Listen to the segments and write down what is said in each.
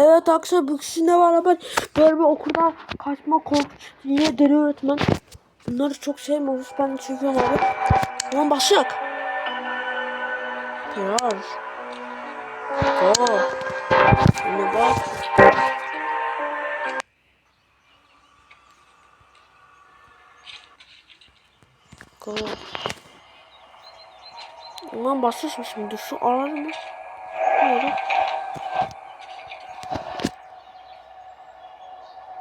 Evet arkadaşlar bu kişiyle beraber böyle bir okulda kaçma korkunç diye deli öğretmen. Bunları çok sevmiyoruz. Ben de çekiyorum abi. Tamam başlayalım. Kral. Go. Yine bak. Go. Ulan başlasın şimdi. Şu arar mı? Hayır.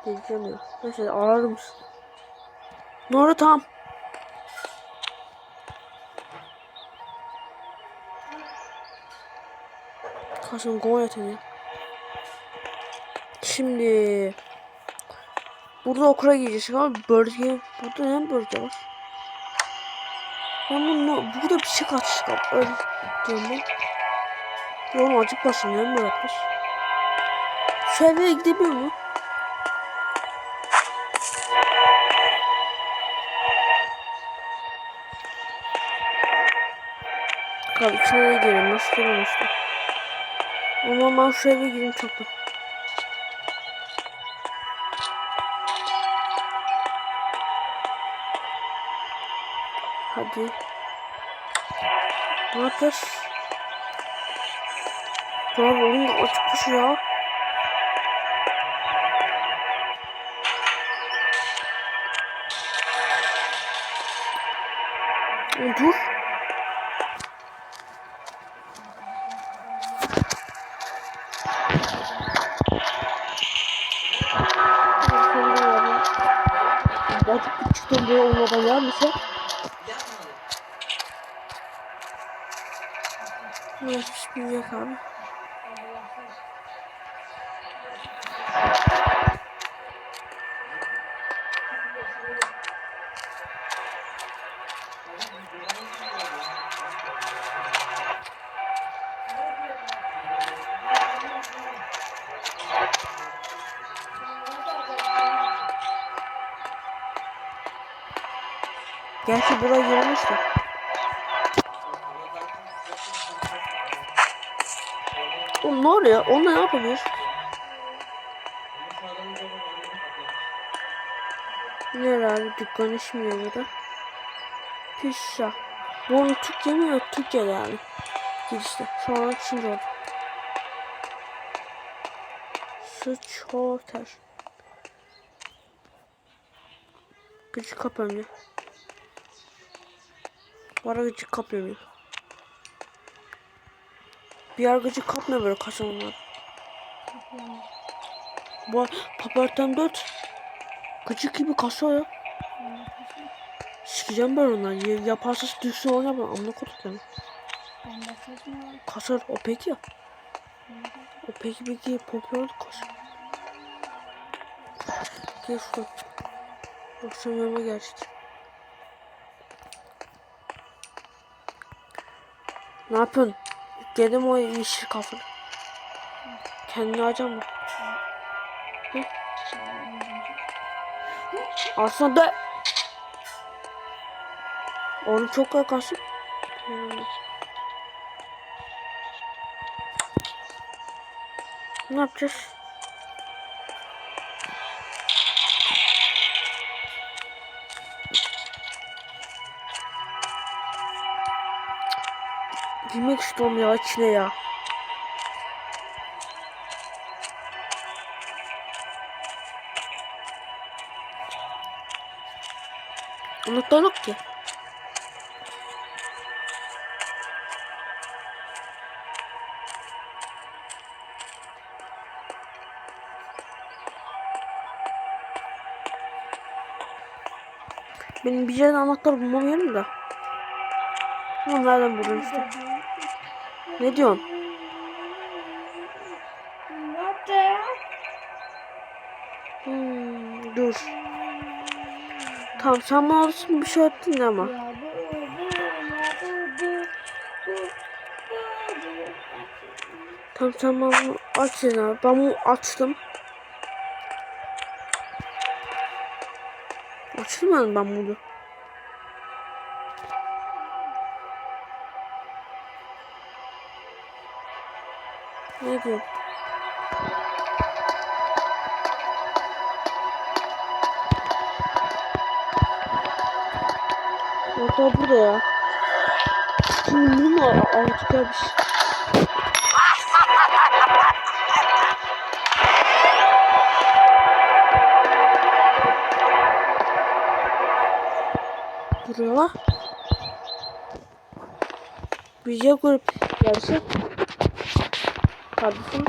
Ya. Neyse mısın? Nora tamam. Kasım gol atıyor. Şimdi burada okula gideceğiz ama bölge burada hem bölge var. Ben bunu burada bir şey kaçacak öyle diyorum ben. Yolum acık basın ya mı yapmış? Şöyle gidebiliyor mu? Abi içine girelim işte. Ama ben şu eve gireyim çoktan. Hadi. Ne yapıyoruz? Tamam oğlum da açıkmış ya. Dur. Biraz bir yok abi. Gerçi buraya girmişti. Oğlum ne oluyor? Onunla ne yapabilir? Ne abi dükkan işmiyor burada. Pizza. Bu onu Türkiye mi yok? Türkiye'de yani. Girişte. Sonra Çince oldu. Sıçorter. Gıcık kapamıyor. Bana gıcık kapmıyor. Bir yer gıcık kapmıyor böyle kaşanlar. Bu papartan 4 gıcık gibi kasıyor ya. Sikeceğim ben. Ya, yaparsa düşsün ona ben amına koduk yani. Kasar o peki ya. O peki peki popüler kasar. Gel şurada. Akşam yanıma geçti. Ne yapıyorsun? Dedim o yeşil kafalı. Kendini acam mı? Aslında da onu çok yaklaşık. Hmm. Ne yapacağız? Girmek istiyorum ya içine ya. Anahtar ki. Benim bir yerden anahtar bulmam yerim de. Ama bulurum işte. Ne diyorsun? Hmm, dur. Tamam sen bana bir şey ettin ama. Tamam bunu aç ya. Ben bunu açtım. Açılmadı ben bunu. Ne diyor? Motor burada ya. Kimli mi artık abi? Şey. Buraya. Video grup yarışı. Kardeşim.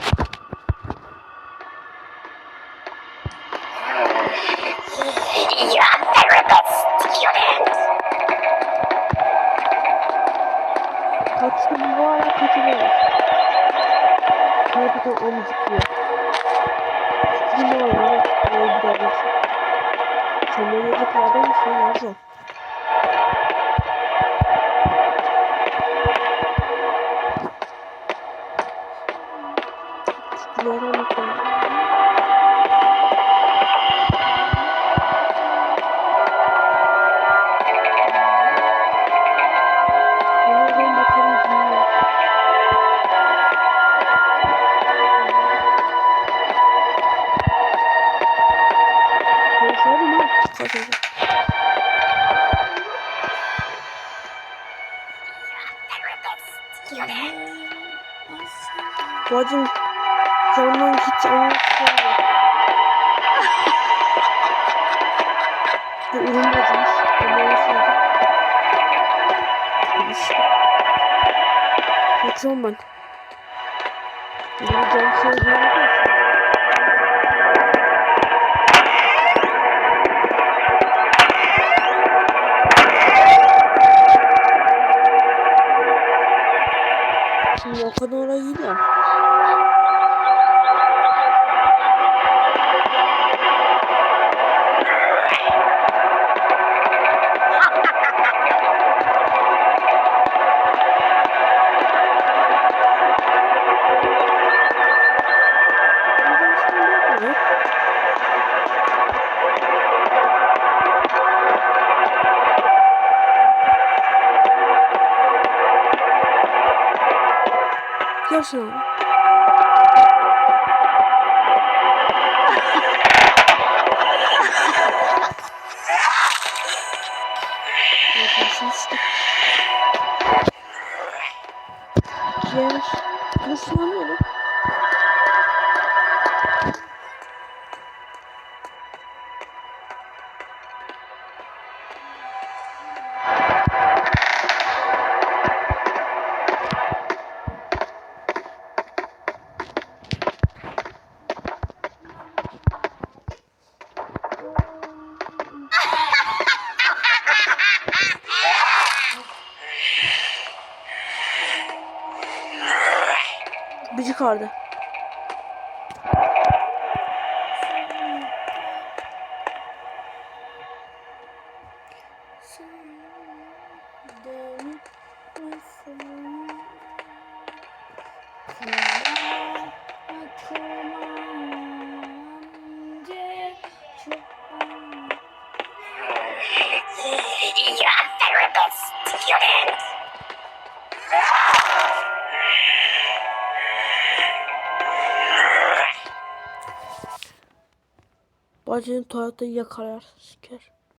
Kaçtım bu ara kaçırıyor. Kaybeden amcık diyor. Kim var ya? Oraya gidersin. Sen beni de kadar mısın hocam? Şunlara Bacım canımdan hiç anlatmıyor. Bu ürün bacımız. İşte. Kaçıyorum ben. Ya can söylüyorum. Şimdi o kadar oraya gidiyor. Yapıyorsun. Nasıl anlıyorum? Çıkardı. Bacını tuvalette yakalar. Siker.